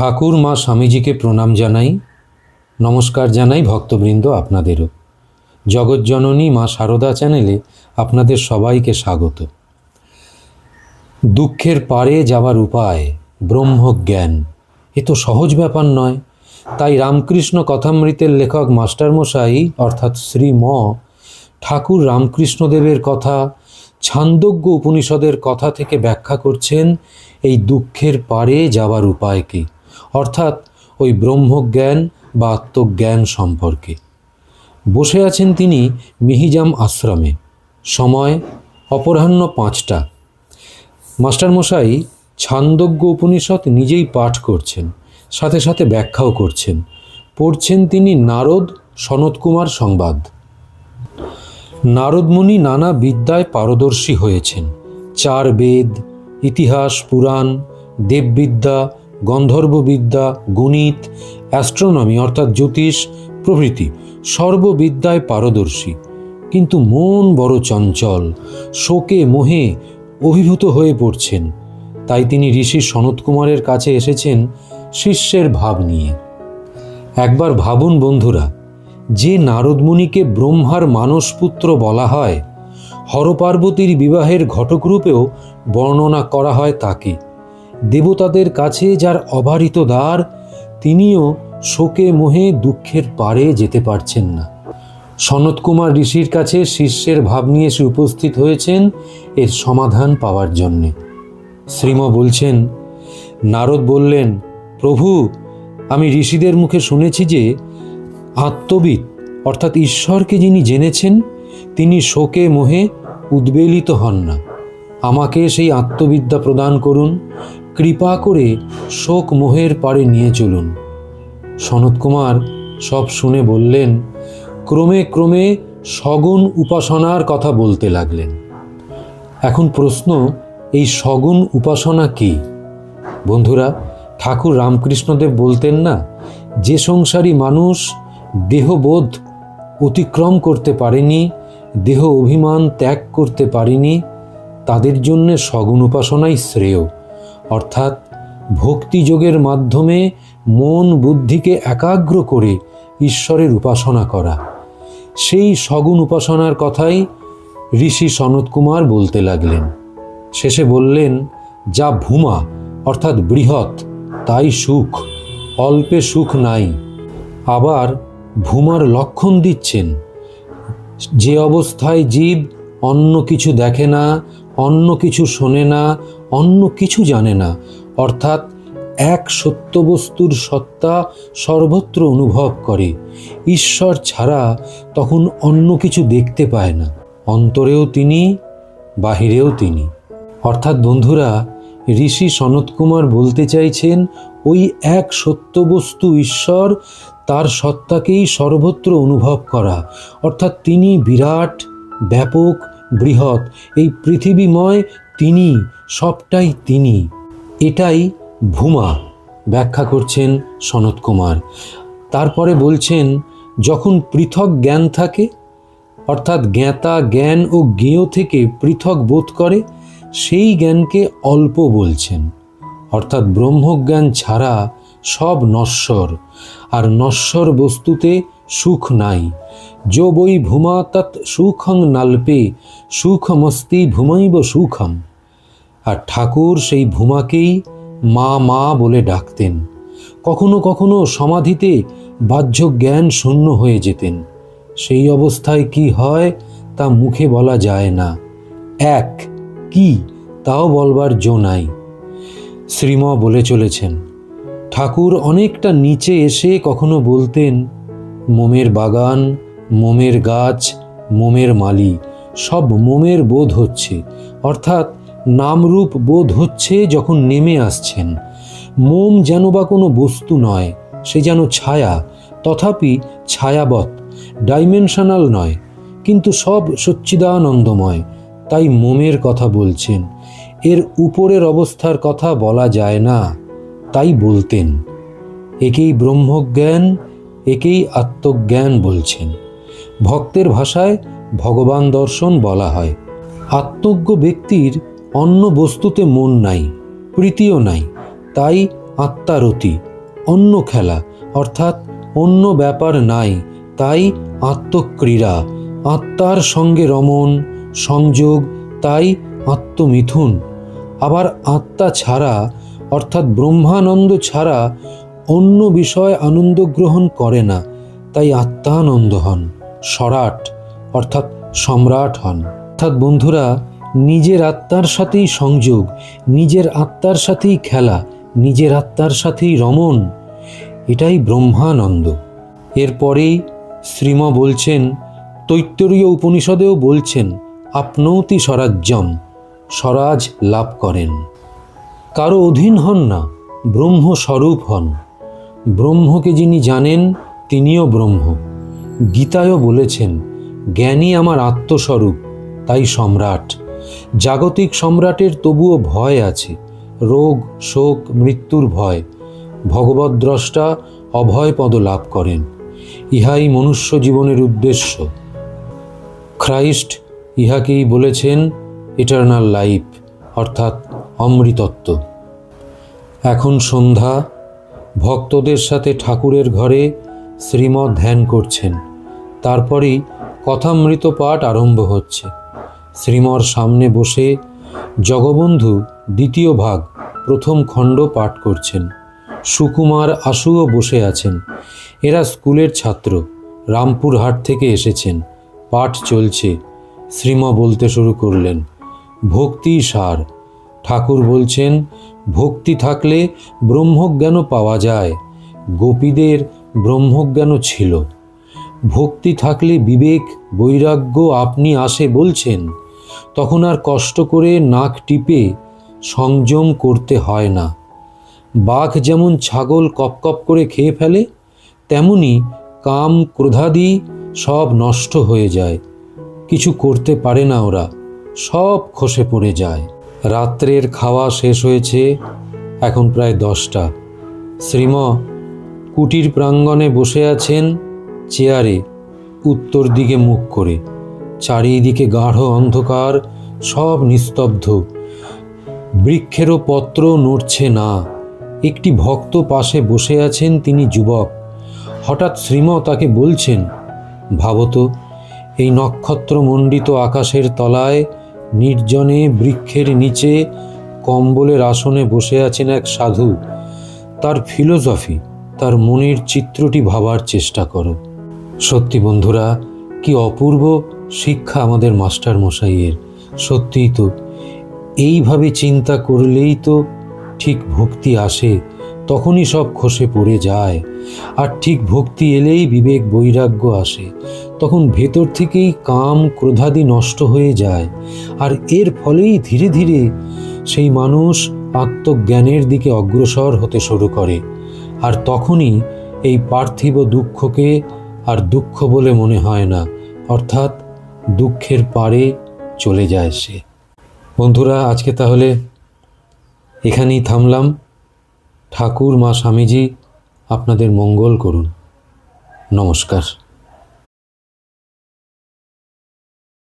ঠাকুর মা স্বামীজিকে প্রণাম জানাই, নমস্কার জানাই ভক্তবৃন্দ আপনাদেরও। জগৎজননী মা সারদা চ্যানেলে আপনাদের সবাইকে স্বাগত। দুঃখের পারে যাওয়ার উপায় ব্রহ্মজ্ঞান। এ তো সহজ ব্যাপার নয়। তাই রামকৃষ্ণ কথামৃতের লেখক মাস্টারমশাই, অর্থাৎ শ্রী ম, ঠাকুর রামকৃষ্ণদেবের কথা ছান্দোগ্য উপনিষদের কথা থেকে ব্যাখ্যা করছেন, এই দুঃখের পারে যাওয়ার উপায়কে অর্থাৎ ওই ব্রহ্মজ্ঞান বা আত্মজ্ঞান সম্পর্কে। বসে আছেন তিনি মিহিজাম আশ্রমে। সময় অপরাহ্ন পাঁচটা। মাস্টারমশাই ছান্দোগ্য উপনিষদ নিজেই পাঠ করছেন, সাথে সাথে ব্যাখ্যাও করছেন। পড়ছেন তিনি নারদ সনৎকুমার সংবাদ। নারদমুনি নানা বিদ্যায় পারদর্শী হয়েছেন। চার বেদ, ইতিহাস, পুরাণ, দেববিদ্যা গন্ধর্ববিদ্যা, গণিত, অ্যাস্ট্রোনমি অর্থাৎ জ্যোতিষ প্রভৃতি সর্ববিদ্যায় পারদর্শী। কিন্তু মন বড় চঞ্চল, শোকে মোহে অভিভূত হয়ে পড়ছেন। তাই তিনি ঋষি সনৎকুমারের কাছে এসেছেন শিষ্যের ভাব নিয়ে। একবার ভাবুন বন্ধুরা, যে নারদমুনিকে ব্রহ্মার মানসপুত্র বলা হয়, হরপার্বতীর বিবাহের ঘটকরূপেও বর্ণনা করা হয় তাকে। দেবতাদের কাছে যার অবারিত দ্বার, তিনিও শোকে মোহে দুঃখের পারে যেতে পারছেন না। সনৎকুমার ঋষির কাছে শিষ্যের ভাব নিয়ে এসে উপস্থিত হয়েছেন এর সমাধান পাওয়ার জন্যে। শ্রীম বলছেন, নারদ বললেন, প্রভু, আমি ঋষিদের মুখে শুনেছি যে আত্মবিদ অর্থাৎ ঈশ্বরকে যিনি জেনেছেন, তিনি শোকে মোহে উদ্বেলিত হন না। আমাকে সেই আত্মবিদ্যা প্রদান করুন কৃপা করে শোক মোহের পারে নিয়ে চলুন। সনৎকুমার সব শুনে বললেন, ক্রমে ক্রমে সগুণ উপাসনার কথা বলতে লাগলেন। এখন প্রশ্ন, এই সগুণ উপাসনা কি? বন্ধুরা, ঠাকুর রামকৃষ্ণদেব বলতেন না, যে সংসারী মানুষ দেহবোধ অতিক্রম করতে পারেনি, দেহ অভিমান ত্যাগ করতে পারেনি, তাদের জন্যে সগুণ উপাসনাই শ্রেয়। অর্থাৎ ভক্তিযোগের মাধ্যমে মন বুদ্ধিকে একাগ্র করে ঈশ্বরের উপাসনা করা। সেই সগুণ উপাসনার কথাই ঋষি সনৎকুমার বলতে লাগলেন। শেষে বললেন, যা ভূমা, অর্থাৎ বৃহৎ, তাই সুখ, অল্পে সুখ নাই। আবার ভূমার লক্ষণ দিচ্ছেন, যে অবস্থায় জীব অন্য কিছু দেখে না অন্য কিছু শোনে না, অন্য কিছু জানে না। অর্থাৎ এক সত্যবস্তুর সত্তা সর্বত্র অনুভব করে। ঈশ্বর ছাড়া তখন অন্য কিছু দেখতে পায় না। অন্তরেও তিনি, বাহিরেও তিনি। অর্থাৎ বন্ধুরা, ঋষি সনৎকুমার বলতে চাইছেন, ওই এক সত্যবস্তু ঈশ্বর তার সত্তাকেই সর্বত্র অনুভব করা। অর্থাৎ তিনি বিরাট, ব্যাপক বৃহৎ। এই পৃথিবীময় তিনি, সবটাই তিনি। এটাই ভূমা, ব্যাখ্যা করছেন সনৎকুমার তারপরে বলছেন, যখন পৃথক জ্ঞান থাকে, অর্থাৎ জ্ঞাতা, জ্ঞান ও জ্ঞেয় থেকে পৃথক বোধ করে, সেই জ্ঞানকে অল্প বলছেন। অর্থাৎ ব্রহ্মজ্ঞান ছাড়া সব নশ্বর। আর নশ্বর বস্তুতে সুখ নাই। যো বই ভূমা তৎ সুখং নাল্পে, সুখমস্তি ভূমাইব সুখম। আর ঠাকুর সেই ভূমাকেই মা মা বলে ডাকতেন। কখনো কখনো সমাধিতে বাহ্য জ্ঞান শূন্য হয়ে যেতেন। সেই অবস্থায় কি হয় তা মুখে বলা যায় না। এক, কি? তাও বলবার জো নাই। শ্রীম বলে চলেছেন। ঠাকুর অনেকটা নিচে এসে কখনো বলতেন মোমের বাগান, মোমের গাছ, মোমের মালি, সব মোমের বোধ হচ্ছে। অর্থাৎ নামরূপ বোধ হচ্ছে যখন নেমে আসছেন। মোম যেন বা কোনো বস্তু নয়, সে যেন ছায়া, তথাপি ছায়াবৎ, ডাইমেনশনাল নয়। কিন্তু সব সচ্চিদানন্দময়, তাই মোমের কথা বলছেন। এর উপরের অবস্থার কথা বলা যায় না, তাই বলতেন। একেই ব্রহ্মজ্ঞান একেই আত্মজ্ঞান বলছেন। ভক্তের ভাষায় ভগবান দর্শন বলা হয়। আত্মজ্ঞ ব্যক্তির অন্য বস্তুতে মন নাই, প্রীতিও নাই, তাই আত্মারতি, অন্য খেলা, অর্থাৎ অন্য ব্যাপার নাই, তাই আত্মক্রীড়া, আত্মার সঙ্গে রমন সংযোগ, তাই আত্মমিথুন। আবার আত্মা ছাড়া, অর্থাৎ ব্রহ্মানন্দ ছাড়া অন্য বিষয় আনন্দ গ্রহণ করে না, তাই আত্মানন্দ হন, সরাট, অর্থাৎ সম্রাট হন। অর্থাৎ বন্ধুরা, নিজের আত্মার সাথেই সংযোগ, নিজের আত্মার সাথেই খেলা, নিজের আত্মার সাথেই রমণ, এটাই ব্রহ্মানন্দ। এরপরেই শ্রীম বলছেন, তৈত্তরীয় উপনিষদেও বলছেন, আপনৌতি স্বরাজ্যম, স্বরাজ লাভ করেন। কারও অধীন হন না, ব্রহ্মস্বরূপ হন। ব্রহ্মকে যিনি জানেন, তিনিও ব্রহ্ম। গীতায়ও বলেছেন, জ্ঞানী আমার আত্মস্বরূপ, তাই সম্রাট। জাগতিক সম্রাটের তবুও ভয় আছে, রোগ, শোক, মৃত্যুর ভয়। ভগবদ্দ্রষ্টা অভয় পদ লাভ করেন। ইহাই মনুষ্য জীবনের উদ্দেশ্য। খ্রাইস্ট ইহাকেই বলেছেন, ইটার্নাল লাইফ অর্থাৎ অমৃতত্ব। এখন সন্ধ্যা ভক্তদের সাথে ঠাকুরের ঘরে শ্রীমৎ ধ্যান করছেন। তারপরেই কথামৃত পাঠ আরম্ভ হচ্ছে। শ্রীমর সামনে বসে জগবন্ধু দ্বিতীয় ভাগ প্রথম খণ্ড পাঠ করছেন। সুকুমার আশুও বসে আছেন। এরা স্কুলের ছাত্র। রামপুরহাট থেকে এসেছেন। পাঠ চলছে। শ্রীমা বলতে শুরু করলেন, ভক্তি সার। ঠাকুর বলছেন ভক্তি থাকলে ব্রহ্মজ্ঞানও পাওয়া যায়। গোপীদের ব্রহ্মজ্ঞানও ছিল। ভক্তি থাকলে বিবেক, বৈরাগ্য আপনি আসে বলছেন। তখন আর কষ্ট করে নাক টিপে সংযম করতে হয় না। বাঘ যেমন ছাগল কপকপ করে খেয়ে ফেলে, তেমনি কাম, ক্রোধাদি সব নষ্ট হয়ে যায়। কিছু করতে পারে না ওরা, সব খসে পড়ে যায়। রাত্রের খাওয়া শেষ হয়েছে, এখন প্রায় দশটা। শ্রীম কুটির প্রাঙ্গণে বসে আছেন চেয়ারে, উত্তর দিকে মুখ করে। চারিদিকে গাঢ় অন্ধকার, সব নিস্তব্ধ। বৃক্ষেরও পত্র নড়ছে না। একটি ভক্ত পাশে বসে আছেন তিনি যুবক। হঠাৎ শ্রীম তাকে বলছেন ভাবত এই নক্ষত্রমণ্ডিত আকাশের তলায় নির্জনে বৃক্ষের নিচে কম্বলের আসনে বসে আছেন এক সাধু। তার ফিলোসফি, তার মনের চিত্রটি ভাবার চেষ্টা করো। সত্যি বন্ধুরা, কি অপূর্ব শিক্ষা আমাদের মাস্টার মশাইয়ের সত্যিই তো, এইভাবে চিন্তা করলেই তো ঠিক ভক্তি আসে। তখনই সব খসে পড়ে যায়। আর ঠিক ভক্তি এলেই বিবেক বৈরাগ্য আসে। তখন ভেতর থেকেই কাম ক্রোধাদি নষ্ট হয়ে যায়। আর এর ফলেই ধীরে ধীরে সেই মানুষ আত্মজ্ঞানের দিকে অগ্রসর হতে শুরু করে। আর তখনই এই পার্থিব দুঃখকে আর দুঃখ বলে মনে হয় না। অর্থাৎ দুঃখের পারে চলে যায় সে। বন্ধুরা, আজকে তাহলে এখানেই থামলাম। ঠাকুর মা স্বামীজি আপনাদের মঙ্গল করুন। নমস্কার।